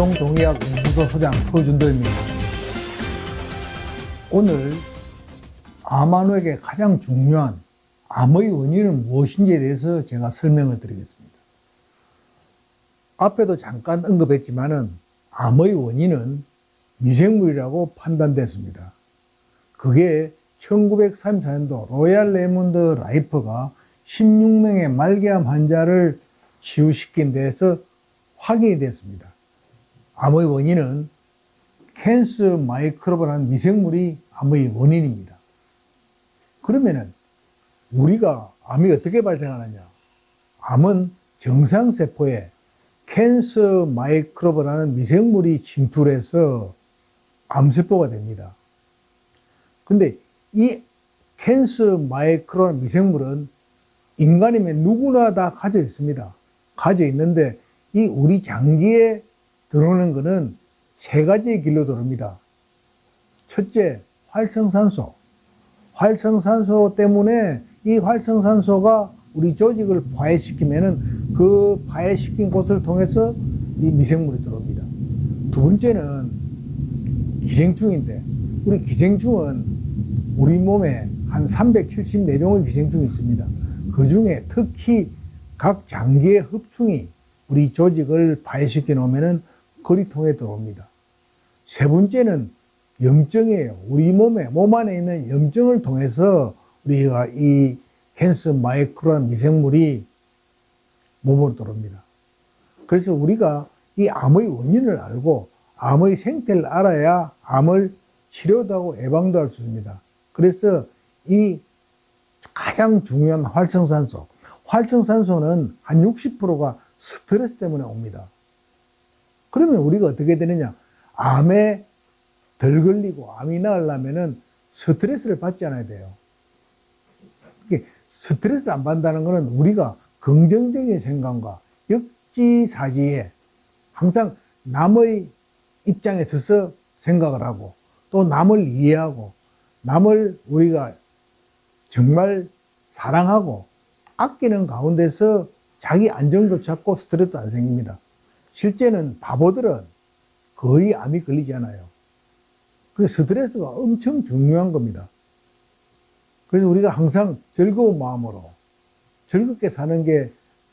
공동동의학 연구소 소장 허준도입니다. 오늘 암환에게 가장 중요한 암의 원인은 무엇인지에 대해서 제가 설명을 드리겠습니다. 앞에도 잠깐 언급했지만은 암의 원인은 미생물이라고 판단됐습니다. 그게 1934년도 로얄 레몬드 라이프가 16명의 말기암 환자를 치유시킨 데에서 확인이 됐습니다. 암의 원인은 캔스 마이크로브라는 미생물이 암의 원인입니다. 그러면은 우리가 암이 어떻게 발생하느냐? 암은 정상세포에 캔스 마이크로브라는 미생물이 침투를 해서 암세포가 됩니다. 근데 이 캔스 마이크로라는 미생물은 인간이면 누구나 다 가져 있습니다. 가져 있는데 이 우리 장기에 들어오는 것은 세 가지의 길로 들어옵니다. 첫째, 활성산소. 활성산소 때문에 이 활성산소가 우리 조직을 파해시키면은 그 파해시킨 곳을 통해서 이 미생물이 들어옵니다. 두 번째는 기생충인데, 우리 기생충은 우리 몸에 한 374종의 기생충이 있습니다. 그 중에 특히 각 장기의 흡충이 우리 조직을 파해시켜 놓으면은 거리 통해 들어옵니다. 세 번째는 염증이에요. 우리 몸에, 몸 안에 있는 염증을 통해서 우리가 이 캔서 마이크로한 미생물이 몸으로 들어옵니다. 그래서 우리가 이 암의 원인을 알고 암의 생태를 알아야 암을 치료도 하고 예방도 할 수 있습니다. 그래서 이 가장 중요한 활성산소. 활성산소는 한 60%가 스트레스 때문에 옵니다. 그러면 우리가 어떻게 되느냐? 암에 덜 걸리고 암이 나으려면은 스트레스를 받지 않아야 돼요. 스트레스를 안 받는다는 것은 우리가 긍정적인 생각과 역지사지에 항상 남의 입장에 서서 생각을 하고 또 남을 이해하고 남을 우리가 정말 사랑하고 아끼는 가운데서 자기 안정도 찾고 스트레스도 안 생깁니다. 실제는 바보들은 거의 암이 걸리지 않아요. 그 스트레스가 엄청 중요한 겁니다. 그래서 우리가 항상 즐거운 마음으로 즐겁게 사는 게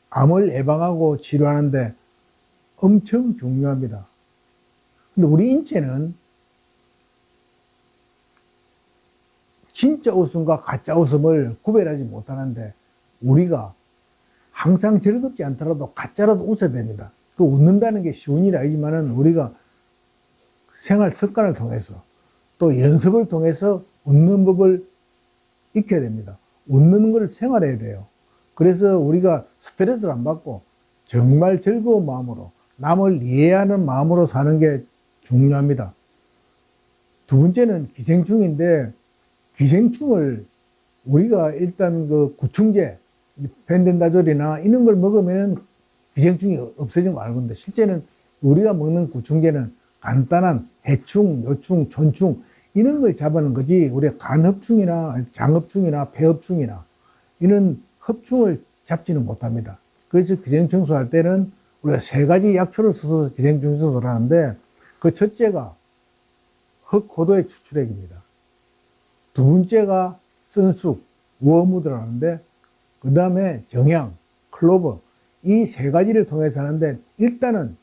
암을 예방하고 치료하는데 엄청 중요합니다. 근데 우리 인체는 진짜 웃음과 가짜 웃음을 구별하지 못하는데 우리가 항상 즐겁지 않더라도 가짜라도 웃어야 됩니다. 그 웃는다는 게 쉬운 일이 아니지만은 우리가 생활 습관을 통해서 또 연습을 통해서 웃는 법을 익혀야 됩니다. 웃는 걸 생활해야 돼요. 그래서 우리가 스트레스를 안 받고 정말 즐거운 마음으로 남을 이해하는 마음으로 사는 게 중요합니다. 두 번째는 기생충인데 기생충을 우리가 일단 그 구충제, 펜덴다졸이나 이런 걸 먹으면 기생충이 없어지는 거 알고 있는데 실제는 우리가 먹는 구충제는 간단한 해충, 요충, 촌충 이런 걸 잡아는 거지 우리가 간흡충이나 장흡충이나 폐흡충이나 이런 hợp충을 잡지는 못합니다. 그래서 기생청소할 때는 우리가 세 가지 약초를 써서 기생청소를 하는데 그 첫째가 흑호도의 추출액입니다. 두 번째가 선숙, 우어무드를 하는데 그 다음에 정향, 클로버 이 세 가지를 통해서 하는데 일단은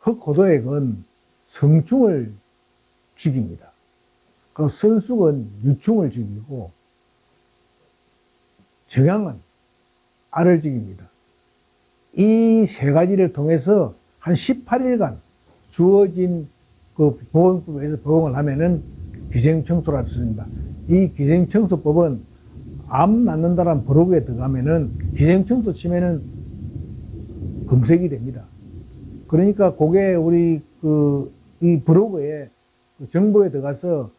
흑호도액은 성충을 죽입니다. 그럼 선숙은 유충을 죽이고 정향은 알을 죽입니다. 이 세 가지를 통해서 한 18일간 주어진 그 보건법에서 보건을 하면은 기생청소를 할수 있습니다. 이 기생청소법은 암 낳는다라는 브로그에 들어가면은 기생청소 치면은 검색이 됩니다. 그러니까 그게 우리 그 이 브로그에 그 정보에 들어가서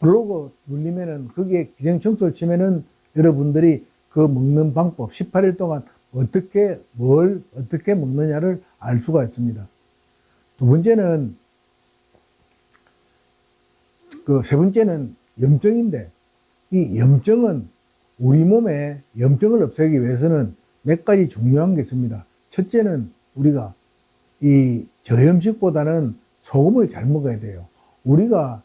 블로그 눌리면은 거기에 기생청소를 치면은 여러분들이 그 먹는 방법 18일 동안 어떻게 뭘 어떻게 먹느냐를 알 수가 있습니다. 두 번째는 그 세 번째는 염증인데 이 염증은 우리 몸에 염증을 없애기 위해서는 몇 가지 중요한 게 있습니다. 첫째는 우리가 이 저염식보다는 소금을 잘 먹어야 돼요. 우리가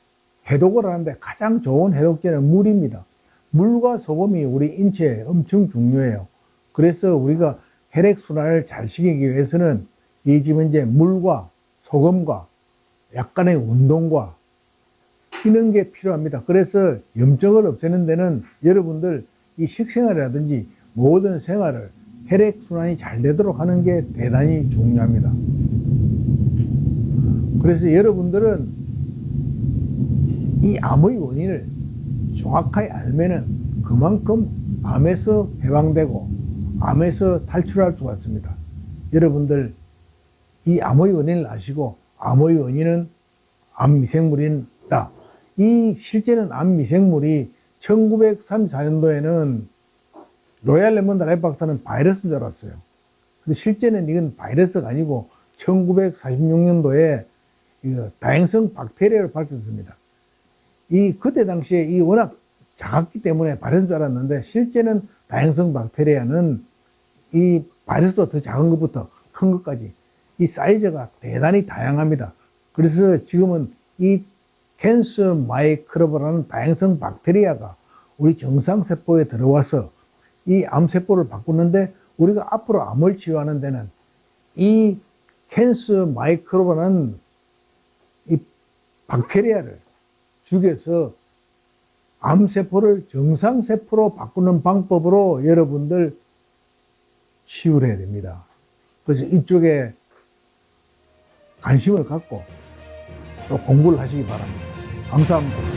해독을 하는데 가장 좋은 해독제는 물입니다. 물과 소금이 우리 인체에 엄청 중요해요. 그래서 우리가 혈액순환을 잘 시키기 위해서는 이 지금 이제 물과 소금과 약간의 운동과 이런 게 필요합니다. 그래서 염증을 없애는 데는 여러분들 이 식생활이라든지 모든 생활을 혈액순환이 잘 되도록 하는 게 대단히 중요합니다. 그래서 여러분들은 이 암의 원인을 정확하게 알면은 그만큼 암에서 해방되고 암에서 탈출할 수가 있습니다. 여러분들 이 암의 원인을 아시고 암의 원인은 암 미생물이다. 이 실제는 암 미생물이 1934년도에는 로얄 레몬드 라이프 박사는 바이러스인 줄 알았어요. 근데 실제는 이건 바이러스가 아니고 1946년도에 다행성 박테리아를 밝혔습니다. 이 그때 당시에 이 워낙 작았기 때문에 바이러스인 줄 알았는데 실제는 다행성 박테리아는 이 바이러스보다 더 작은 것부터 큰 것까지 이 사이즈가 대단히 다양합니다. 그래서 지금은 이 캔서 마이크로브라는 다양성 박테리아가 우리 정상세포에 들어와서 이 암세포를 바꾸는데 우리가 앞으로 암을 치유하는 데는 이 캔서 마이크로브라는 이 박테리아를 죽여서 암세포를 정상세포로 바꾸는 방법으로 여러분들 치유를 해야 됩니다. 그래서 이쪽에 관심을 갖고 또 공부를 하시기 바랍니다. 감사합니다.